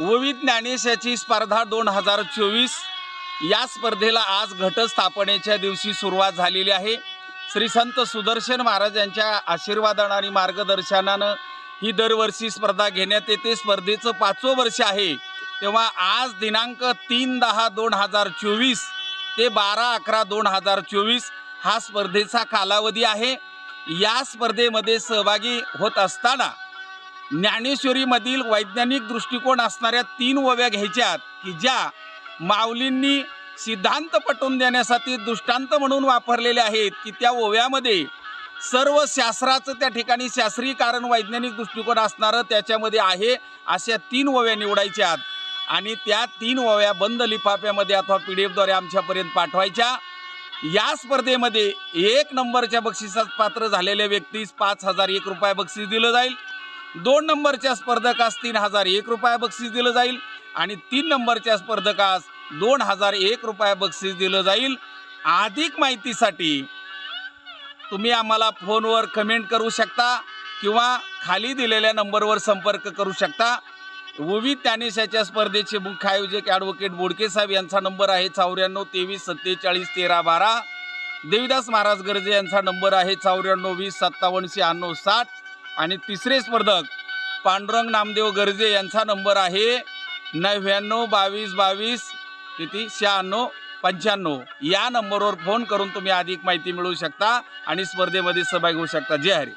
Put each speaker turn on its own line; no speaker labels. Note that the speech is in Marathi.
ओवी ज्ञानेशाची स्पर्धा दोन हजार चोवीस. या स्पर्धेला आज घटस्थापनेच्या दिवशी सुरुवात झालेली आहे. श्री संत सुदर्शन महाराज यांच्या आशीर्वादानं आणि मार्गदर्शनानं ही दरवर्षी स्पर्धा घेण्यात येते. स्पर्धेचं पाचवं वर्ष आहे. तेव्हा आज दिनांक तीन दहा दोन हजार चोवीस ते बारा अकरा दोन हजार चोवीस हा स्पर्धेचा कालावधी आहे. या स्पर्धेमध्ये सहभागी होत असताना ज्ञानेश्वरीमधील वैज्ञानिक दृष्टिकोन असणाऱ्या तीन ओव्या घ्यायच्यात की ज्या माऊलींनी सिद्धांत पटवून देण्यासाठी दृष्टांत म्हणून वापरलेले आहेत की त्या ओव्यामध्ये सर्व शास्त्राचं त्या ठिकाणी शास्त्रीय कारण वैज्ञानिक दृष्टिकोन असणारं त्याच्यामध्ये आहे अशा तीन ओव्या निवडायच्या आणि त्या तीन ओव्या बंद लिफाफ्यामध्ये अथवा पी डी एफद्वारे आमच्यापर्यंत पाठवायच्या. या स्पर्धेमध्ये एक नंबरच्या बक्षिसात पात्र झालेल्या व्यक्तीस पाच हजार एक रुपये बक्षीस दिलं जाईल. दोन नंबरच्या स्पर्धकास तीन हजार एक रुपये बक्षीस दिलं जाईल आणि तीन नंबरच्या स्पर्धकास दोन हजार एक रुपये बक्षीस दिलं जाईल. अधिक माहितीसाठी तुम्ही आम्हाला फोनवर कमेंट करू शकता किंवा खाली दिलेल्या नंबरवर संपर्क करू शकता. ओवी त्यानेशाच्या स्पर्धेचे मुख्य आयोजक ॲडव्होकेट बोडके साहेब यांचा नंबर आहे चौऱ्याण्णव तेवीस सत्तेचाळीस तेरा बारा. देवीदास महाराज गर्जे यांचा नंबर आहे चौऱ्याण्णव वीस सत्तावन्न शहाण्णव साठ. आणि तिसरे स्पर्धक पांडुरंग नामदेव गर्जे यांचा नंबर आहे नव्याण्णव बावीस बावीस किती? शहाण्णव पंच्याण्णव. या नंबरवर फोन करून तुम्ही अधिक माहिती मिळवू शकता आणि स्पर्धेमध्ये सहभागी होऊ शकता. जय हरी.